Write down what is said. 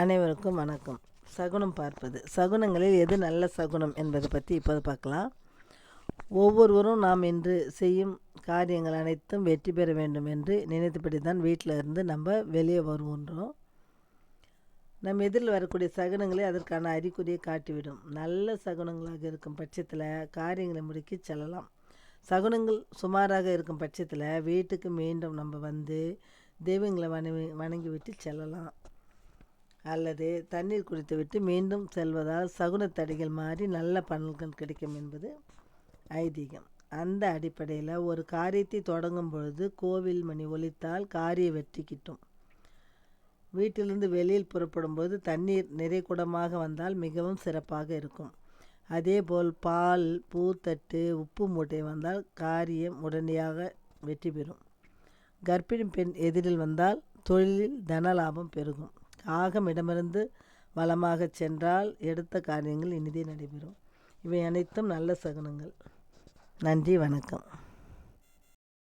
அனைவருக்கும் வணக்கம். சகுனம் பார்ப்பது. சகுனங்களில் எது நல்ல சகுனம் என்பதை பற்றி இப்போது பார்க்கலாம். ஒவ்வொருவரும் நாம் இன்று செய்யும் காரியங்கள் அனைத்தும் வெற்றி பெற வேண்டும் என்று நினைத்தபடி தான் வீட்டில் இருந்து நம்ம வெளியே வருவோன்றோம் நம் எதிரில் வரக்கூடிய சகுனங்களை அதற்கான அறிகுறியை காட்டிவிடும். நல்ல சகுனங்களாக இருக்கும் பட்சத்தில் காரியங்களை முடிக்க செல்லலாம். சகுனங்கள் சுமாராக இருக்கும் பட்சத்தில் வீட்டுக்கு மீண்டும் நம்ம வந்து தெய்வங்களை வணங்கி வணங்கிவிட்டு செல்லலாம். அல்லது தண்ணீர் குடித்துவிட்டு மீண்டும் செல்வதால் சகுன தடைகள் மாறி நல்ல பலன்கள் கிடைக்கும் என்பது ஐதீகம். அந்த அடிப்படையில் ஒரு காரியத்தை தொடங்கும் பொழுது கோவில் மணி ஒலித்தால் காரிய வெற்றி கிட்டும். வீட்டிலிருந்து வெளியில் புறப்படும்போது தண்ணீர் நிறைகுடமாக வந்தால் மிகவும் சிறப்பாக இருக்கும். அதேபோல் பால் பூத்தட்டு உப்பு மூட்டை வந்தால் காரியம் உடனடியாக வெற்றி பெறும். கர்ப்பிணி பெண் எதிரில் வந்தால் தொழிலில் தன லாபம் பெருகும். காகம் இடமிருந்து வளமாக சென்றால் எடுத்த காரியங்கள் இனிதே நடைபெறும். இவை அனைத்தும் நல்ல சகுனங்கள். நன்றி வணக்கம்.